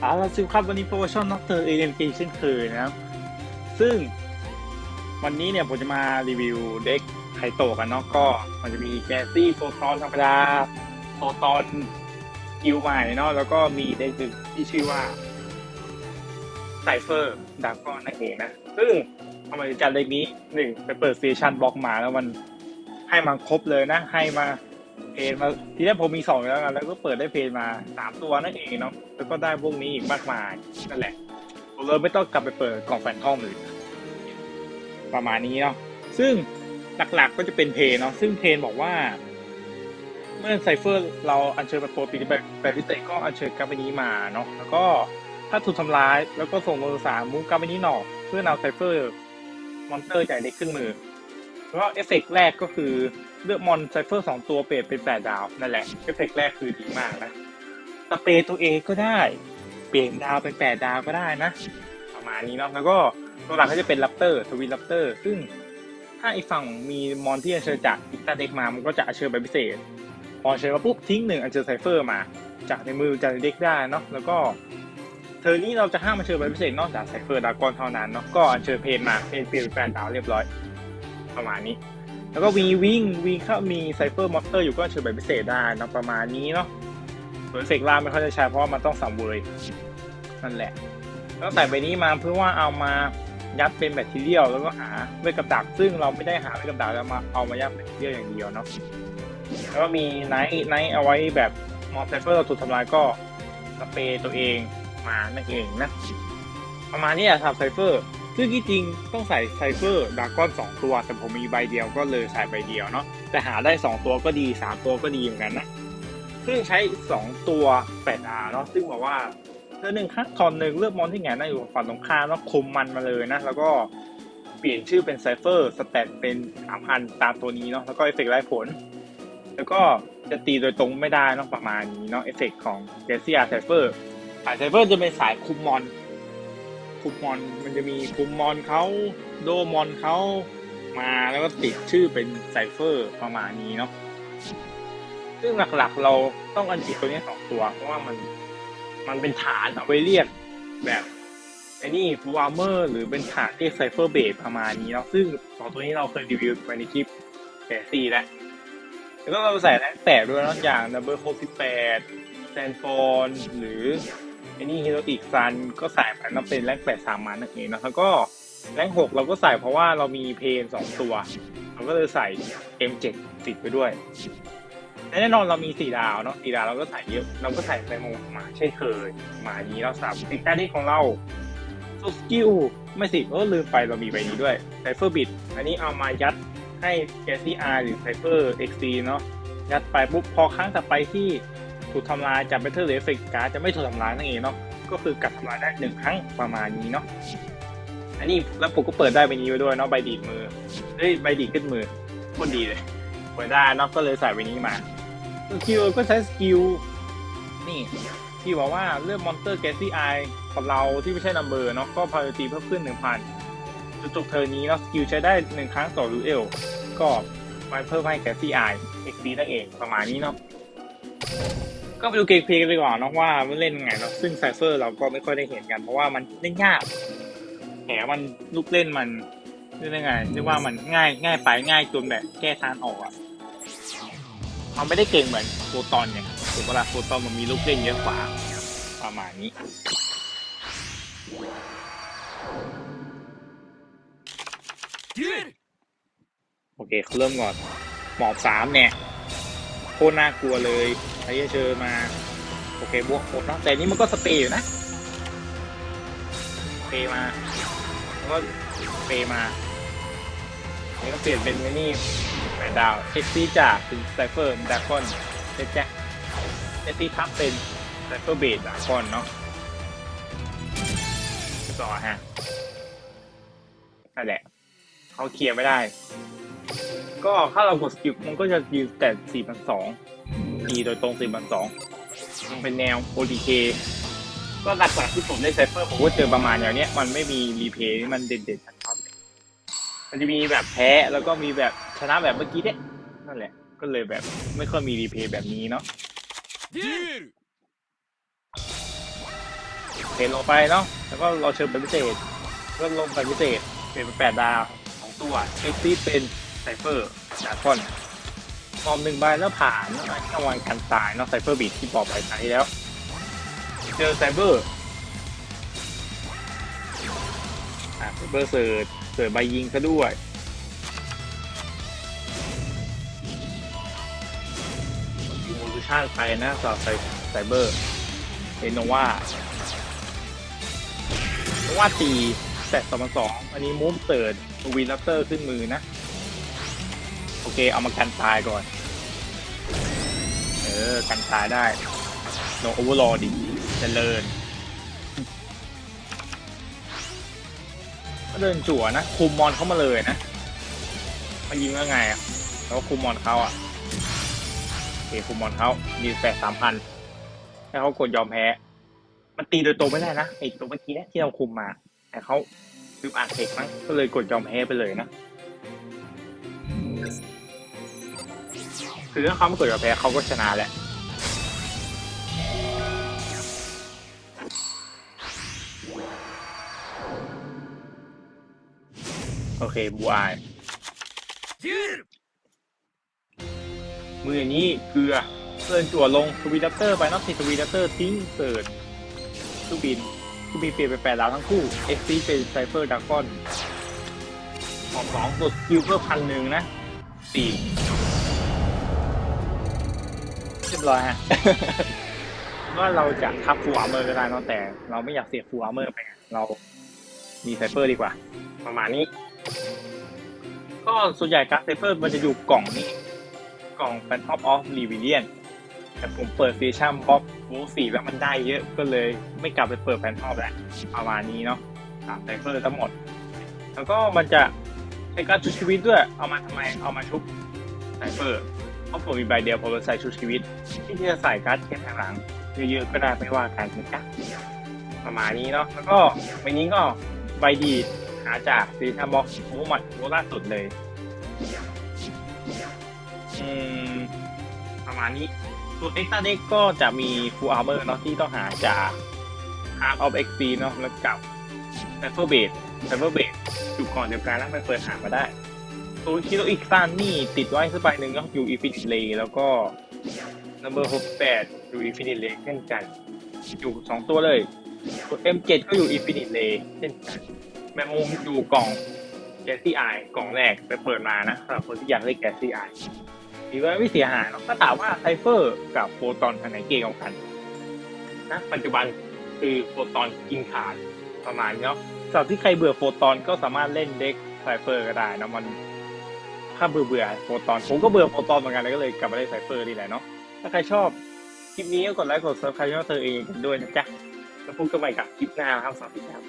เอาละสิครับวันนี้โปรโมชั่นน็อกเตอร์เอ็นเเช่นเคยนะครับ ซึ่งวันนี้เนี่ยผมจะมารีวิวเด็กไคโตกันเนาะก็มันจะมีแกซี่โปรตอนธรรมดาโปรตอนกิวใหม่เนาะแล้วก็มีเด็กหนึ่งที่ชื่อว่าไซเฟอร์ดากอนนั่นเองนะ ซึ่งทำไมจัดเด็กนี้หนึ่งไปเปิดเซสชันบล็อกมาแล้วมันให้มาครบเลยนะ ให้มา เพนมาทีแรกผมมีสองแล้วกันแล้วก็เปิดได้เพนมาสามตัวนั่นเองเนาะแล้วก็ได้พวกนี้อีกมากมายนั่นแหละผมเลยไม่ต้องกลับไปเปิดกล่องแฟนทอมเลยประมาณนี้เนาะซึ่งหลักๆก็จะเป็นเพนเนาะซึ่งเพนบอกว่า เมื่อไซเฟอร์เราอัญเชิญแบบโปรตีนแบบแบบพิเศษก็อัญเชิญกราฟนี้มาเนาะแล้วก็ถ้าถูกทำร้ายแล้วก็ส่งโลสามมุกกราฟนี้หนอกเพื่อนำไซเฟอร์มอนเตอร์ใหญ่เล็กขึ้นมือ แล้วก็เอฟเฟกต์แรกก็คือเลือกมอนไซเฟอร์สองตัวเปลี่ยนเป็นแปดดาวนั่นแหละเอฟเฟกต์แรกคือดีมากนะสเปรย์ตัวเองก็ได้เปลี่ยนดาวเป็นแปดดาวก็ได้นะ ประมาณนี้เนาะแล้วก็ตัวหลักก็จะเป็นลัปเตอร์ทวินลัปเตอร์ ซึ่งถ้าอีกฝั่งมีมอนที่อัญเชิญจากอีกตาเด็กมามันก็จะอัญเชิญไปพิเศษ พออัญเชิญมาปุ๊บทิ้งหนึ่งอัญเชิญไซเฟอร์มา จากในมือจากในเด็กได้เนาะแล้วก็เธอนี้เราจะห้ามอัญเชิญไปพิเศษนอกจากไซเฟอร์ดากอนเท่านั้นเนาะก็อัญเชิญเพนมาเพนเปลี่ยนเป็นแปดดาวเรียบร้อย ประมาณนี้ แล้วก็วีวิ่งวีเข้ามีไซเฟอร์มอเตอร์อยู่ก็เชิญแบบพิเศษได้นะประมาณนี้เนาะส่วนเสกล่าไม่ค่อยจะใช้เพราะว่ามันต้องสังเวยนั่นแหละแล้วใส่ใบนี้มาเพื่อว่าเอามายัดเป็นแบคทีเรียลแล้วก็หาเวทกับดัก ซึ่งเราไม่ได้หาเวทกับดักแล้วมาเอามายัดแบคทีเรียลอย่างเดียวเนาะแล้วก็มีไนท์ไนท์เอาไว้แบบมอสไซเฟอร์เราถูกทำลายก็สเปรย์ตัวเองมานั่นเองนะ ประมาณนี้อะครับไซเฟอร์ ซึ่งที่จริงต้องใส่ไซเฟอร์ดากอนสองตัว แต่ผมมีใบเดียวก็เลยใส่ใบเดียวเนาะแต่หาได้สองตัวก็ดีสามตัวก็ดีเหมือนกันนะ ซึ่งใช้สองตัวแปดอาเนาะซึ่งบอกว่าเธอหนึ่งครั้งทอนหนึ่งเลือกมอนที่แงนหน้าอยู่ฝั่งตรงข้ามแล้วคุมมันมาเลยนะ แล้วก็เปลี่ยนชื่อเป็นไซเฟอร์สแตทเป็นสามพันตามตัวนี้เนาะแล้วก็เอฟเฟกต์ไล่ผล แล้วก็จะตีโดยตรงไม่ได้เนาะประมาณนี้เนาะเอฟเฟกต์ของเกซี่อาไซเฟอร์สายไซเฟอร์จะเป็นสายคุมมอน คุมมอนมันจะมีคุมมอนเขาโดมอนเขามาแล้วก็ติดชื่อเป็นไซเฟอร์ประมาณนี้เนาะซึ่งหลักๆเราต้องอันจิตัวนี้สองตัว เพราะว่ามันมันเป็นฐานเอาไว้เรียกแบบไอ้นี่ฟูอาร์เมอร์หรือเป็นฐานเรียกไซเฟอร์เบสประมาณนี้เนาะซึ่งสองตัวนี้เราเคยรีวิวไปในคลิปแกซี่แล้วแล้วก็เราใส่แรงแตกด้วยเนาะอย่าง number 68แซนฟอนหรือ ไอ้นี่ฮีโรอีกซันก็ใส่ไปมันเป็นแรงแปดสามมันนั่นเองนะแล้วก็แรงหกเราก็ใส่เพราะว่าเรามีเพนสองตัว เราก็เลยใส่ M7 ติดไปด้วยแน่นอนเรามีสี่ดาวเนาะสี่ดาวเราก็ใส่เยอะ เราก็ใส่ไปมงมาเช่นเคยมานี้เราสามติดแค่นี้ของเราสุสกิลไม่สิเออลืมไปเรามีใบนี้ด้วยไซเฟอร์บิดอันนี้เอามายัดให้แกซี่อาร์หรือไซเฟอร์เอ็กซีเนาะยัดไปปุ๊บพอครั้งต่อไปที่ ถูกทำลายจากเบเทอร์หรือเอฟเฟกการ์ดจะไม่ถูกทำลายนั่นเองเนาะก็คือกัดทำลายได้หนึ่งครั้งประมาณนี้เนาะอันนี้แล้วผมก็เปิดได้ใบนี้ไว้ด้วยเนาะใบดีดมือเฮ้ยใบดีดขึ้นมือโคนดีเลยเปิดได้เนาะก็เลยใส่ใบนี้มาสกิลก็ใช้สกิลนี่ที่บอกว่าเลือกมอนสเตอร์แกซี่ไอของเราที่ไม่ใช่นัมเบอร์เนาะก็พาราตีเพิ่มขึ้นหนึ่งพันจุดๆเทอร์นี้เนาะสกิลใช้ได้หนึ่งครั้งต่อรูเอลก็ไวเพิ่มให้แกซี่ไอเอ็กซีนั่นเองประมาณนี้เนาะ ก็ไปดูเกมเพลย์กันดีกว่าเนอะว่ามันเล่นไงเนาะซึ่งไซเฟอร์เราก็ไม่ค่อยได้เห็นกัน เพราะว่ามันเล่นยากแถมมันลูกเล่นมันเรียกได้ไงเรียกว่ามันง่ายง่ายไปง่ายจนแบบแก้ทางออกอะมันไม่ได้เก่งเหมือนโฟตอนเนี่ยถูกปะล่ะโฟตอนมันมีลูกเล่นเยอะกว่าประมาณนี้โอเคเขาเริ่มก่อนหมอบสามเนี่ยโคตรน่ากลัวเลย ช้เชิญมา โอเคบวกหมดเนาะแต่นี่มันก็สเปรย์อยู่นะสเปย์มาแล้วก็สเปรย์มาแล้ก็เปลี่ยนเป็นไอ้นี่แปดดาวเอ็กซี่จากเป็นไซเฟอร์ดากอนเจ็ดแจ็คเอ็กซี่ทับเป็นไซเฟอร์เบดดากอนเนาะต่อฮะนั่นแหละเขาเคลียร์ไม่ได้ ก็ถ้าเรากดสกิลมันก็จะยืนแต่สี่พันสอง ตีโดยตรงสี่พันสองมันเป็นแนว ODK ก็หลักๆที่ผมได้ไซเฟอร์ผมก็เจอประมาณอย่างเนี้ยมันไม่มีรีเพย์ที่มันเด่นๆชัดชอบมันจะมีแบบแพ้แล้วก็มีแบบชนะแบบเมื่อกี้เนี่ยนั่นแหละ ก็เลยแบบไม่ค่อยมีรีเพย์แบบนี้เนาะเห็นลงไปเนาะแล้วก็เราเชิญเป็นพิเศษก็ลงไปพิเศษเป็นแปดดาวสองตัวเอ็กซี่เป็นไซเฟอร์ดาคอนฟ อมหนึ่งใบแล้วผ่านเนาะรางวัลกันตายเนาะไซเฟอร์บีที่บอกไปตายแล้ว เจอไซเบอร์อะไซเบอร์เสิร์ชเสิร์ชใบยิงซะด้วยอีโวลูชันไปนะสำหรับไซไซเบอร์เอโนวาโนวาตีแตะสองพันสองอันนี้มูฟเติร์ดวีลัปเตอร์ขึ้นมือนะ โอเค เอามากันตายก่อน ออกันตายได้โนโอเวอร์ลอดีเจริญก็เดินจั่วนะ คุมมอนเข้ามาเลยนะมายิงว่าไงอะแล้วคุมมอนเขาอะโอเคคุมมอนเขาดีแปดสามพันให้เขากดยอมแพ้ มันตีโดยตรงไม่ได้นะไอตัวเมื่อกี้นี่ยที่เราคุมมา แต่เขาลืมอ่านเทคมั้งก็เลยกดยอมแพ้ไปเลยนะ คือถ้าเขาไม่กดยอมแพ้เขาก็ชนะแหละโอเคบูอายมืออนี้เกลือเดินจั่วลงทวีดัปเตอร์ไปนอกติดทวีดัปเตอร์ทิ้งเสิร์ชทูบินทูบินเปลี่ยนไปแปดดาวทั้งคู่เอ็กซีเป็นไซเฟอร์ดากอนสองสองกดสกิลเพิ่มพันหนึ่งนะสี่ เรียบร้อยฮะว่าเราจะทับฟูอาเมอร์ก็ได้เนอะแต่ เราไม่อยากเสียฟูอาเมอร์ไปเรามีไซเฟอร์ดีกว่า ประมาณนี้ ก็ส่วนใหญ่การไซเฟอร์มันจะอยู่กล่องนี้ กล่อง Phantom of Rebellion แต่ผมเปิดซีชั่นบ็อกบูสี่แล้วมันได้เยอะก็เลยไม่กลับไปเปิดแฟนทอมแล้วประมาณนี้เนาะสามไซเฟอร์ทั้งหมด แล้วก็มันจะใช้การชุบชีวิตด้วย เอามาทำไมเอามาชุบไซเฟอร์ เพราะผมมีใบเดียวผมเลยใส่ชุบชีวิต ที่จะใส่การ์ดแค่ทางหลังเยอะๆก็ได้ไม่ว่ากันนะจ๊ะประมาณนี้เนาะแล้วก็ใบนี้ก็ใบดีหาจากซีชั่นบ็อกมูมัดล่าสุดเลยอืมประมาณนี้ตัวเอ็กซ์ตาเด็กก็จะมีฟูลอาร์เมอร์เนาะที่ต้องหาจาก Heart of X เนาะแล้วกับ c y p h e r b a s e c y p h e r b a s e อยู่ก่อนเดียวกันแล้วไปเปิดหามาได้ ตัวคิโลอีกซันนี่ติดไว้สักใบหนึ่งก็อยู่ Infinite Ray แล้วก็ Number 68อยู่ Infinite Ray เช่นกัน อยู่สองตัวเลยตัว M7 ก็อยู่ Infinite Ray เช่นกัน แมมมุมอยู่กล่องแกซี่ไอกล่องแรกไปเปิดมานะสำหรับคนที่อยากเล่นแกซี่ไอถือว่าไม่เสียหายกก็ถามว่าไซเฟอร์กับโฟตอนภายในเกมของกันนะปัจจุบันคือโฟตอนกินขาดประมาณเนาะสำหรับที่ใครเบื่อโฟตอนก็สามารถเล่นเด็กไซเฟอร์ก็ได้นะมัน ถ้าเบื่อเบื่อโฟตอนผมก็เบื่อโฟตอนเหมือนกันเลยก็เลยกลับมาเล่นไซเฟอร์นี่แหละเนาะถ้าใครชอบคลิปนี้ก็กดไลค์กดซับสไครต์ช่องเธอเองกันด้วยนะจ๊ะแล้วพบกันใหม่กับคลิปหน้าครับสวัสดีครับ